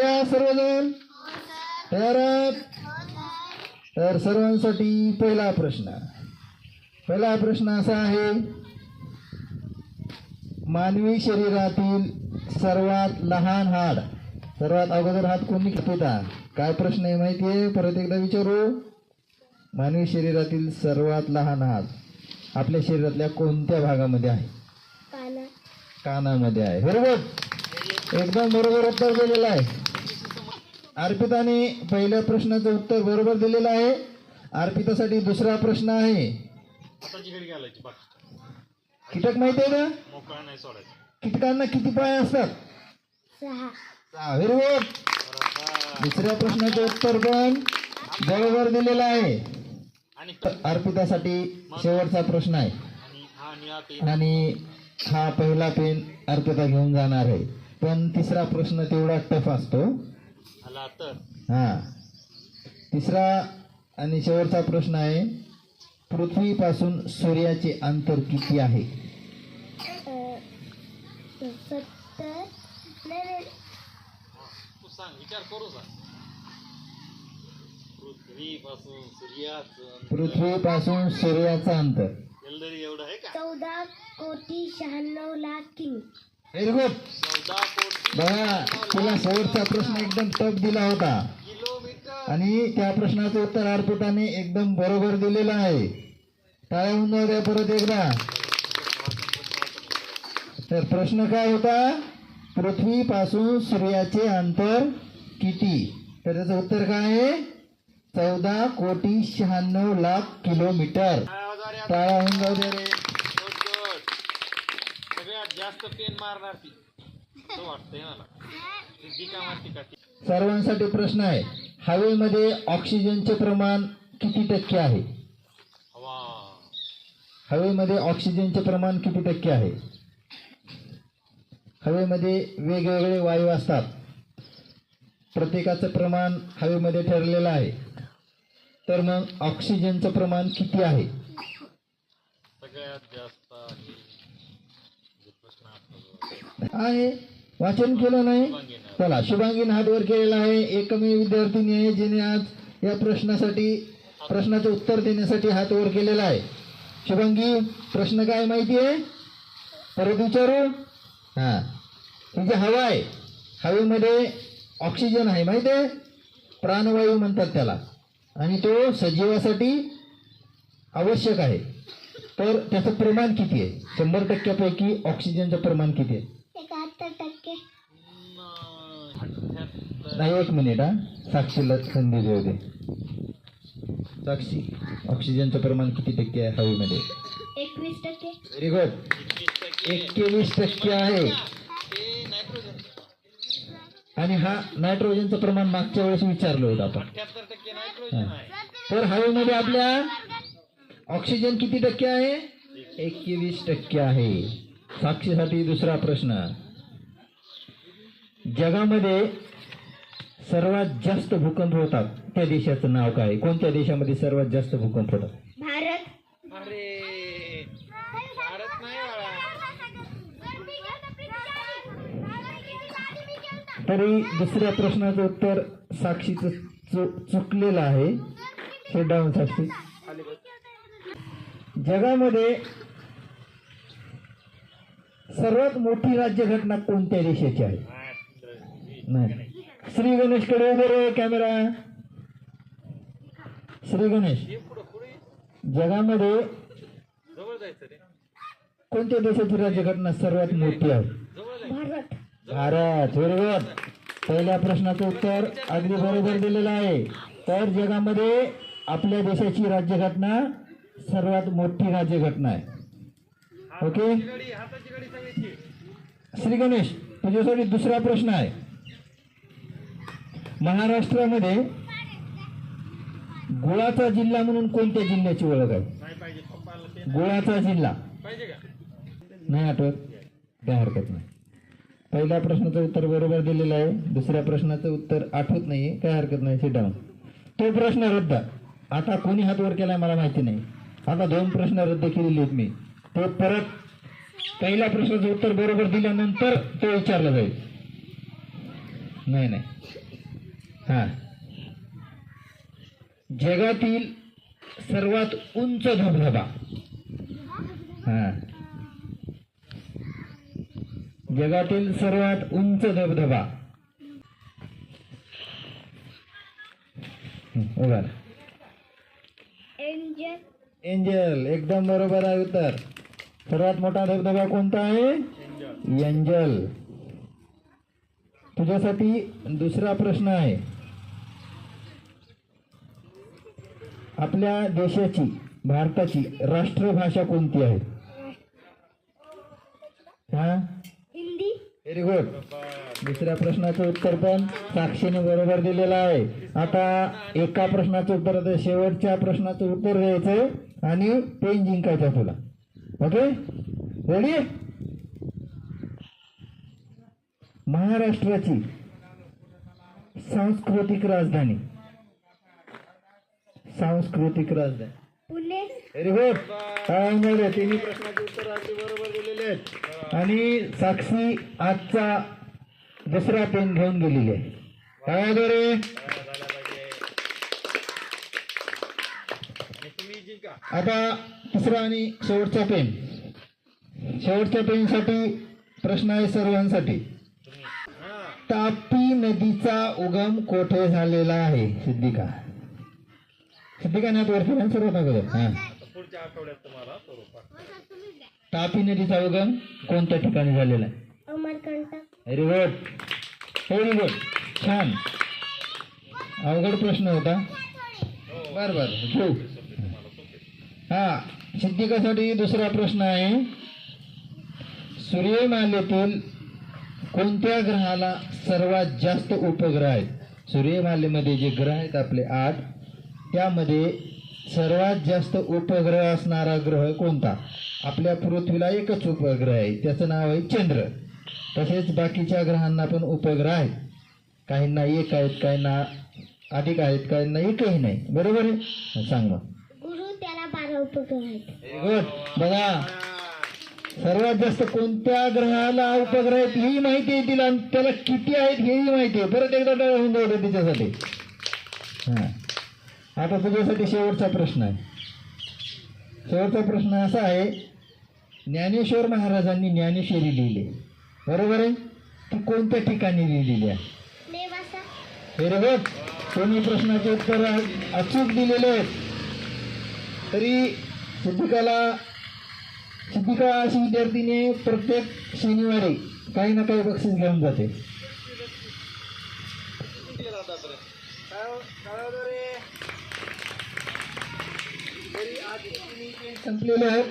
तयार सर्वजण? तयार? तर सर्वांसाठी पहिला प्रश्न. पहिला प्रश्न असा आहे मानवी शरीरातील सर्वात लहान हाड सर्वात अगोदर हात कोणी कापिता काय प्रश्न आहे माहिती आहे? परत एकदा विचारू. मानवी शरीरातील सर्वात लहान हाड आपल्या शरीरातल्या कोणत्या भागामध्ये आहे? काना. कानामध्ये आहे. बरोबर? एकदम बरोबर उत्तर दिलेलं आहे. अर्पिताने पहिल्या प्रश्नाचं उत्तर बरोबर दिलेलं आहे. अर्पितासाठी दुसरा प्रश्न आहे. कीटक माहिती आहे का? मोकळा नाही सोडायचा. कीटकांना किती पाय असतात? सहा. व्हेरी गुड दुसऱ्या प्रश्नाचं उत्तर पण बरोबर दिलेलं आहे. आणि अर्पितासाठी शेवटचा प्रश्न आहे. आणि हा पहिला पेन अर्पिता घेऊन जाणार आहे. पण तिसरा प्रश्न तेवढा टफ असतो. हा. तिसरा आणि शेवटचा प्रश्न आहे पृथ्वीपासून सूर्याचे अंतर किती आहे? पृथ्वीपासून सूर्याचं अंतर. एवढं आहे का? चौदा कोटी शहाण्णव लाख किमी. व्हेरी गुड बघा तुला शेवटचा प्रश्न एकदम टफ दिला होता. आणि त्या प्रश्नाचं उत्तर अर्पिताने एकदम बरोबर दिलेलं आहे. टाळ्या होऊन जाऊ द्या परत एकदा. तर प्रश्न काय होता? पृथ्वीपासून सूर्याचे अंतर किती? तर त्याचं उत्तर काय आहे? चौदा कोटी शहाण्णव लाख किलोमीटर. टाळा होऊन जाऊ द्या रे. जास्त पेन मारणार ती. असं वाटतंय मला. सिद्धिका मारती का ती? सर्वांसाठी प्रश्न आहे हवेमध्ये ऑक्सिजनचे प्रमाण किती टक्के आहे? हवा. हवेमध्ये ऑक्सिजनचे प्रमाण किती टक्के आहे? हवेमध्ये वेगवेगळे वायू असतात. प्रत्येकाचं प्रमाण हवेमध्ये ठरलेलं आहे. तर मग ऑक्सिजनचं प्रमाण किती आहे? सगळ्यात जास्त आहे. आहे. वाचन केलं नाही. चला शुभांगीन हात वर केलेला आहे. एकमेव विद्यार्थिनी आहे जिने आज या प्रश्नासाठी प्रश्नाचं उत्तर देण्यासाठी हात वर केलेला आहे. शुभांगी प्रश्न काय माहिती आहे? परत विचारू? हां. तुझी म्हणजे हवा आहे. हवेमध्ये ऑक्सिजन आहे माहिती आहे? प्राणवायू म्हणतात त्याला. आणि तो सजीवासाठी आवश्यक आहे. तर त्याचं प्रमाण किती आहे? शंभर टक्क्यापैकी ऑक्सिजनचं प्रमाण किती आहे? टक्के नाही एक मिनिट हा साक्षीला संधी देऊ दे साक्षी ऑक्सिजनचं प्रमाण किती टक्के आहे हवेमध्ये एकवीस टक्के व्हेरी गुड एकवीस टक्के आहे आणि हा नायट्रोजनचं प्रमाण मागच्या वेळेस विचारलं होतं आपण तर हवेमध्ये आपल्या ऑक्सिजन किती टक्के आहे एकवीस टक्के आहे साक्षीसाठी दुसरा प्रश्न जगामध्ये सर्वात जास्त भूकंप होतात त्या देशाचं नाव काय? कोणत्या देशामध्ये सर्वात जास्त भूकंप होतात? भारत. अरे भारत नाही बाळा. तरी दुसऱ्या प्रश्नाचं उत्तर साक्षीचं चु चुकलेलं आहे. हे डाऊन साक्षी जगामध्ये सर्वात मोठी राज्यघटना कोणत्या देशाची आहे? नाही. श्री गणेशकडे उभे रे कॅमेरा. श्री गणेश. जगामध्ये कोणत्या देशाची राज्यघटना सर्वात मोठी आहे? भारत. गुड पहिल्या प्रश्नाचं उत्तर अगदी बरोबर दिलेलं आहे. तर जगामध्ये आपल्या देशाची राज्यघटना सर्वात मोठी राज्यघटना आहे. ओके श्री गणेश तुझ्यासाठी दुसरा प्रश्न आहे. महाराष्ट्रामध्ये गुळाचा जिल्हा म्हणून कोणत्या जिल्ह्याची ओळख आहे? नाही गुळाचा जिल्हा. नाही आठवत? काय हरकत नाही. पहिल्या प्रश्नाचं उत्तर बरोबर दिलेलं आहे. दुसऱ्या प्रश्नाचं उत्तर आठवत नाहीये. काय हरकत नाही. सिट डाऊन तो प्रश्न रद्द. आता कोणी हात वर केलाय मला माहिती नाही. आता दोन प्रश्न रद्द केलेले आहेत मी. तो परत पहिल्या प्रश्नाचं उत्तर बरोबर दिल्यानंतर तो विचारला जाईल. नाही नाही. हा. जगातील सर्वात उंच धबधबा. हा. जगातील सर्वात उंच धबधबा. उभा राहा. एंजल एंजल एकदम बरोबर आहे उत्तर. सर्वात मोठा धबधबा कोणता आहे? एंजल तुझ्यासाठी दुसरा प्रश्न आहे. आपल्या देशाची भारताची राष्ट्रभाषा कोणती आहे? हा? हिंदी. व्हेरी गुड दुसऱ्या प्रश्नाचं उत्तर पण साक्षीने बरोबर दिलेलं आहे. आता एका प्रश्नाचं उत्तर आता शेवटच्या प्रश्नाचं उत्तर द्यायचंय आणि पेन जिंकायचा तुला. ओके रेडी महाराष्ट्राची सांस्कृतिक राजधानी. सांस्कृतिक राजधानी. पुणे तिन्ही प्रश्नाचे उत्तर अगदी बरोबर दिलेले आहेत. आणि साक्षी आजचा दुसरा पेन घेऊन गेलेली आहे. काय रे आणि तुम्ही जिंका आता तिसरा आणि शेवटचा पेन. शेवटच्या पेनसाठी प्रश्न आहे सर्वांसाठी. तापी नदीचा उगम कोठे झालेला आहे? सिद्धिका. सिद्धिका नाथ वर फिरा सर्वात अगोदर. हा. पुढच्या आठवड्यात तुम्हाला स्वरूपात तापी नदीचा उगम कोणत्या ठिकाणी झालेला आहे? Amarkantak. Very good very good छान. अवघड प्रश्न होता. बर बर. घेऊ. हा. सिद्धिकासाठी दुसरा प्रश्न आहे. सूर्यमालेतील कोणत्या ग्रहाला सर्वात जास्त उपग्रह आहेत? सूर्यमालेमध्ये जे ग्रह आहेत आपले आठ त्यामध्ये सर्वात जास्त उपग्रह असणारा ग्रह कोणता? आपल्या पृथ्वीला एकच उपग्रह आहे त्याचं नाव आहे चंद्र. तसेच बाकीच्या ग्रहांना पण उपग्रह आहेत. काहींना एक आहेत काहींना अधिक आहेत काहींना एकही नाही. बरोबर आहे? सांग गुरु त्याला बारा उपग्रह आहेत. गुड बघा. सर्वात जास्त कोणत्या ग्रहाला उपग्रह आहेत ही माहिती आहे तिला त्याला किती आहेत हेही माहिती आहे. परत एकदा डोळे होऊन जाऊ दे तिच्यासाठी. हां. आता तुझ्यासाठी शेवटचा प्रश्न आहे. शेवटचा प्रश्न असा आहे ज्ञानेश्वर महाराजांनी ज्ञानेश्वरी लिहिली. बरोबर आहे? ती कोणत्या ठिकाणी लिहिलेली आहे? गुड कोणी प्रश्नाचे उत्तर अचूक दिलेले आहेत तरी सिद्धिकाला सिद्धिका अशी विद्यार्थीने प्रत्येक शनिवारी काही ना काही बक्षीस घेऊन जाते. संपलेले आहेत